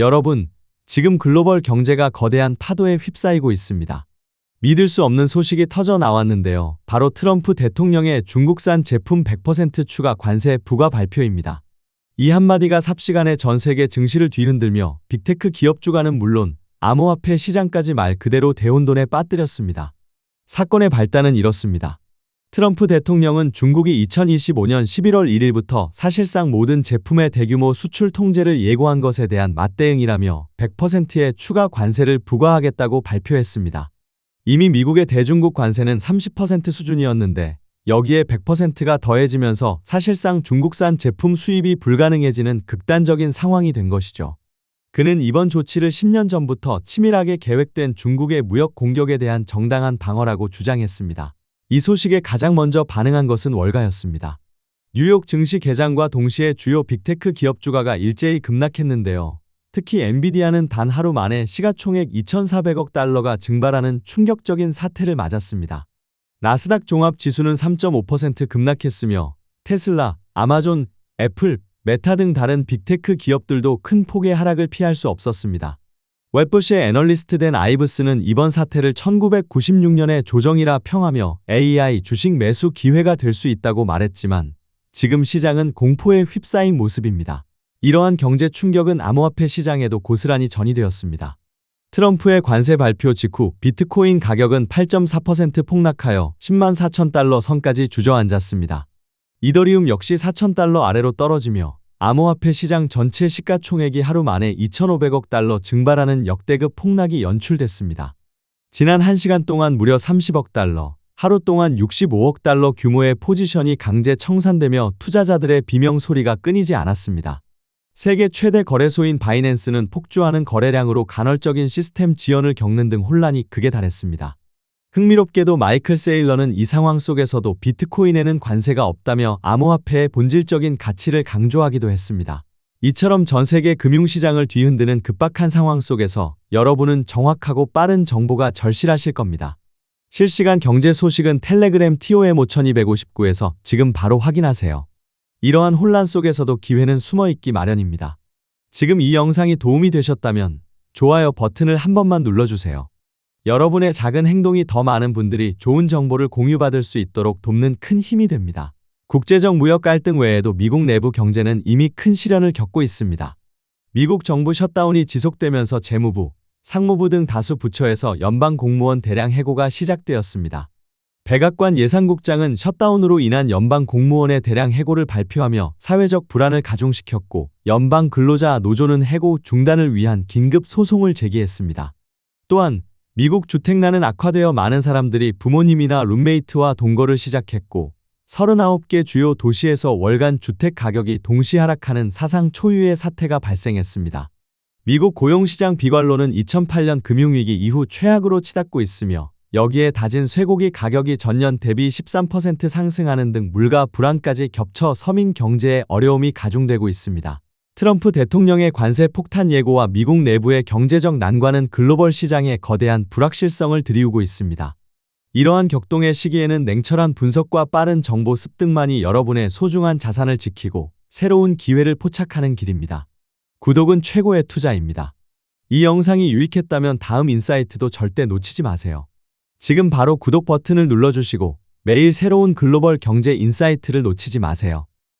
여러분, 지금 글로벌 경제가 거대한 파도에 휩싸이고 있습니다. 믿을 수 없는 소식이 터져 나왔는데요. 바로 트럼프 대통령의 중국산 제품 100% 추가 관세 부과 발표입니다. 이 한마디가 삽시간에 전 세계 증시를 뒤흔들며 빅테크 기업 주가는 물론 암호화폐 시장까지 말 그대로 대혼돈에 빠뜨렸습니다. 사건의 발단은 이렇습니다. 트럼프 대통령은 중국이 2025년 11월 1일부터 사실상 모든 제품의 대규모 수출 통제를 예고한 것에 대한 맞대응이라며 100%의 추가 관세를 부과하겠다고 발표했습니다. 이미 미국의 대중국 관세는 30% 수준이었는데 여기에 100%가 더해지면서 사실상 중국산 제품 수입이 불가능해지는 극단적인 상황이 된 것이죠. 그는 이번 조치를 10년 전부터 치밀하게 계획된 중국의 무역 공격에 대한 정당한 방어라고 주장했습니다. 이 소식에 가장 먼저 반응한 것은 월가였습니다. 뉴욕 증시 개장과 동시에 주요 빅테크 기업 주가가 일제히 급락했는데요. 특히 엔비디아는 단 하루 만에 시가총액 2,400억 달러가 증발하는 충격적인 사태를 맞았습니다. 나스닥 종합 지수는 3.5% 급락했으며 테슬라, 아마존, 애플, 메타 등 다른 빅테크 기업들도 큰 폭의 하락을 피할 수 없었습니다. 웹부시의 애널리스트 된 아이브스는 이번 사태를 1996년의 조정이라 평하며 AI 주식 매수 기회가 될 수 있다고 말했지만 지금 시장은 공포에 휩싸인 모습입니다. 이러한 경제 충격은 암호화폐 시장에도 고스란히 전이되었습니다. 트럼프의 관세 발표 직후 비트코인 가격은 8.4% 폭락하여 10만 4천 달러 선까지 주저앉았습니다. 이더리움 역시 4천 달러 아래로 떨어지며 암호화폐 시장 전체 시가총액이 하루 만에 2,500억 달러 증발하는 역대급 폭락이 연출됐습니다. 지난 1시간 동안 무려 30억 달러, 하루 동안 65억 달러 규모의 포지션이 강제 청산되며 투자자들의 비명 소리가 끊이지 않았습니다. 세계 최대 거래소인 바이낸스는 폭주하는 거래량으로 간헐적인 시스템 지연을 겪는 등 혼란이 극에 달했습니다. 흥미롭게도 마이클 세일러는 이 상황 속에서도 비트코인에는 관세가 없다며 암호화폐의 본질적인 가치를 강조하기도 했습니다. 이처럼 전 세계 금융시장을 뒤흔드는 급박한 상황 속에서 여러분은 정확하고 빠른 정보가 절실하실 겁니다. 실시간 경제 소식은 텔레그램 TOM 5259에서 지금 바로 확인하세요. 이러한 혼란 속에서도 기회는 숨어 있기 마련입니다. 지금 이 영상이 도움이 되셨다면 좋아요 버튼을 한 번만 눌러주세요. 여러분의 작은 행동이 더 많은 분들이 좋은 정보를 공유받을 수 있도록 돕는 큰 힘이 됩니다. 국제적 무역 갈등 외에도 미국 내부 경제는 이미 큰 시련을 겪고 있습니다. 미국 정부 셧다운이 지속되면서 재무부, 상무부 등 다수 부처에서 연방 공무원 대량 해고가 시작되었습니다. 백악관 예산국장은 셧다운으로 인한 연방 공무원의 대량 해고를 발표하며 사회적 불안을 가중시켰고 연방 근로자 노조는 해고 중단을 위한 긴급 소송을 제기했습니다. 또한 미국 주택난은 악화되어 많은 사람들이 부모님이나 룸메이트와 동거를 시작했고 39개 주요 도시에서 월간 주택 가격이 동시 하락하는 사상 초유의 사태가 발생했습니다. 미국 고용시장 비관론은 2008년 금융위기 이후 최악으로 치닫고 있으며 여기에 다진 쇠고기 가격이 전년 대비 13% 상승하는 등 물가 불안까지 겹쳐 서민 경제에 어려움이 가중되고 있습니다. 트럼프 대통령의 관세 폭탄 예고와 미국 내부의 경제적 난관은 글로벌 시장에 거대한 불확실성을 들이우고 있습니다. 이러한 격동의 시기에는 냉철한 분석과 빠른 정보 습득만이 여러분의 소중한 자산을 지키고 새로운 기회를 포착하는 길입니다. 구독은 최고의 투자입니다. 이 영상이 유익했다면 다음 인사이트도 절대 놓치지 마세요. 지금 바로 구독 버튼을 눌러주시고 매일 새로운 글로벌 경제 인사이트를 놓치지 마세요.